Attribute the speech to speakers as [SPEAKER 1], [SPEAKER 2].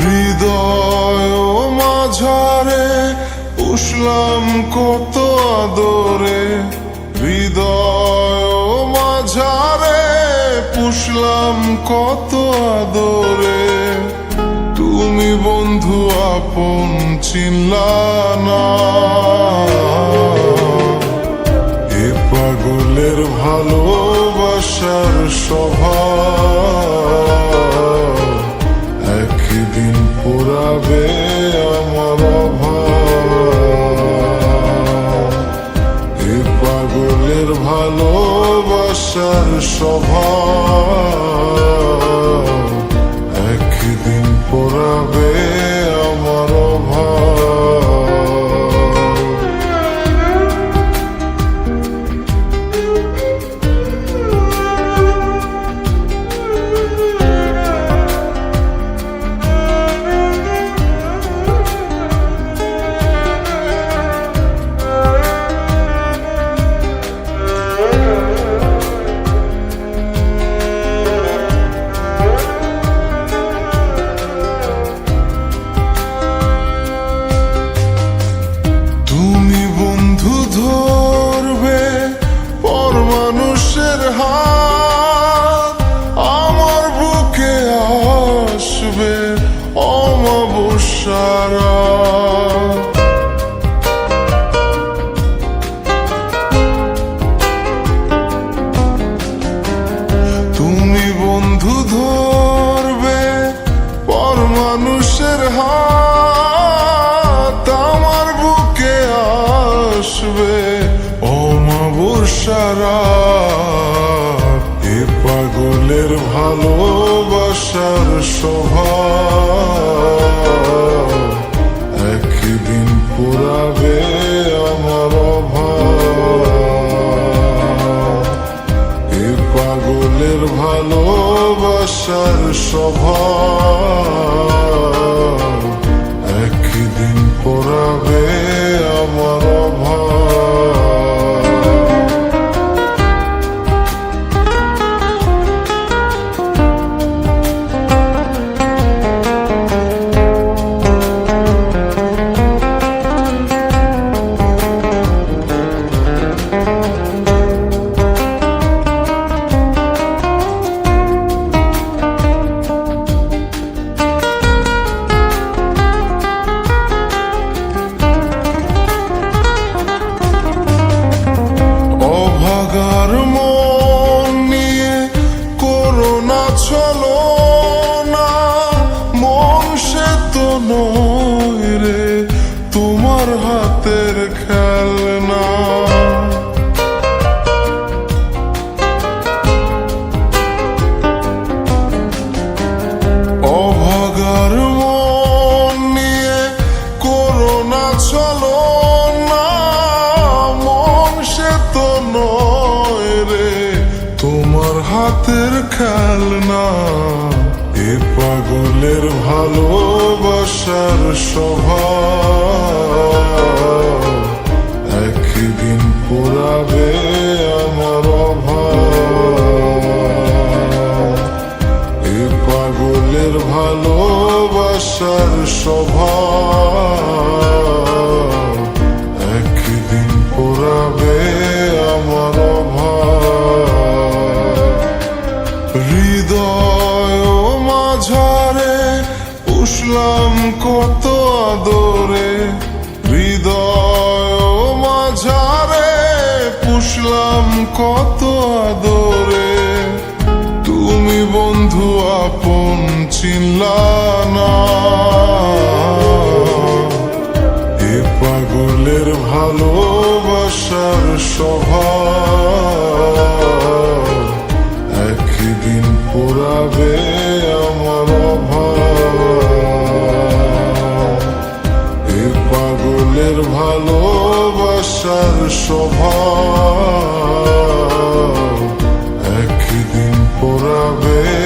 [SPEAKER 1] হৃদয় মাঝারে উসলাম কত আদরে। হৃদয় মাঝারে পুষলাম কত আদরে। তুমি বন্ধু আপন চিল্লা না। এ পাগলের ভালো ভালোবাসার স্বভাব একদিন পুরাবে আমার অভাব। এ পাগলের ভালোবাসার স্বভাব ধরবে পর মানুষের হাত। আমার বুকে আসবে অমাবস্যারা। তুমি বন্ধু ধরবে পর মানুষের হাত। অমাবস্যারা এ পাগলের ভালোবাসার স্বভাব একদিন পুরাবে আমার অভাব। এ পাগলের ভালোবাসার স্বভাব একদিন পড়াবে হাতের খেলনা এ পাগলের ভালোবাসার স্বভাব। একদিন পুরাবে আমার এ পাগলের ভালোবাসার স্বভাব। কত আদরে, হৃদয় মাঝারে পুষলাম কত আদরে। তুমি বন্ধু আপন চিনলা না এ পাগলের ভালোবাসার স্বভাব একদিন পুরাবে আমার por haber.